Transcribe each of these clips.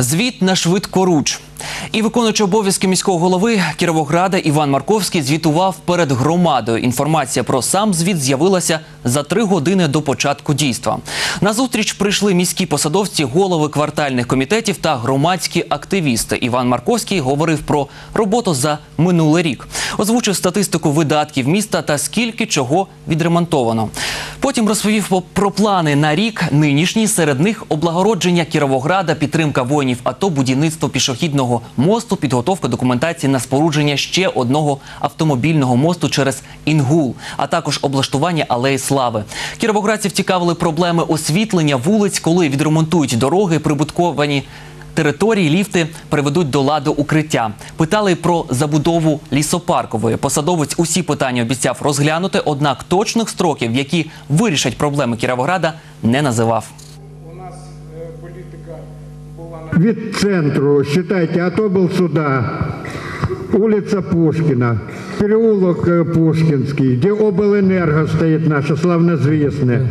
Звіт на швидкоруч. І виконуючи обов'язки міського голови Кіровограда Іван Марковський звітував перед громадою. Інформація про сам звіт з'явилася за три години до початку дійства. На зустріч прийшли міські посадовці, голови квартальних комітетів та громадські активісти. Іван Марковський говорив про роботу за минулий рік, озвучив статистику видатків міста та скільки чого відремонтовано. Потім розповів про плани на рік нинішній. Серед них облагородження Кіровограда, підтримка воїнів АТО, будівництво пішохідного мосту, підготовка документації на спорудження ще одного автомобільного мосту через Інгул, а також облаштування алеї слави. Кіровоградців цікавили проблеми освітлення вулиць, коли відремонтують дороги, прибутковані. Території ліфти приведуть до ладу укриття. Питали про забудову лісопаркової. Посадовець усі питання обіцяв розглянути, однак точних строків, які вирішать проблеми Кіровограда, не називав. У нас е, політика була на Від центру, считайте, а то был сюда, улица Пушкина, переулок э, Пушкинский, где облэнерго стоит наша славнозвісне,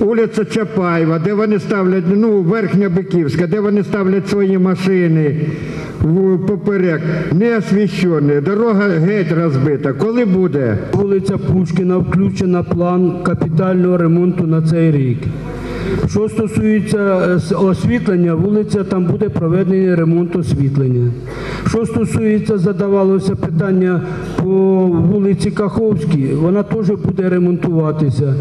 улиця Чапаєва, де вони ставлять, ну, Верхня Биківська, де вони ставлять свої машини поперек, не освіщені, дорога геть розбита. Коли буде? Вулиця Пушкіна включена план капітального ремонту на цей рік. Що стосується е, освітлення, вулиця там буде проведений ремонт освітлення. Що стосується, задавалося питання по вулиці Каховській, вона теж буде ремонтуватися.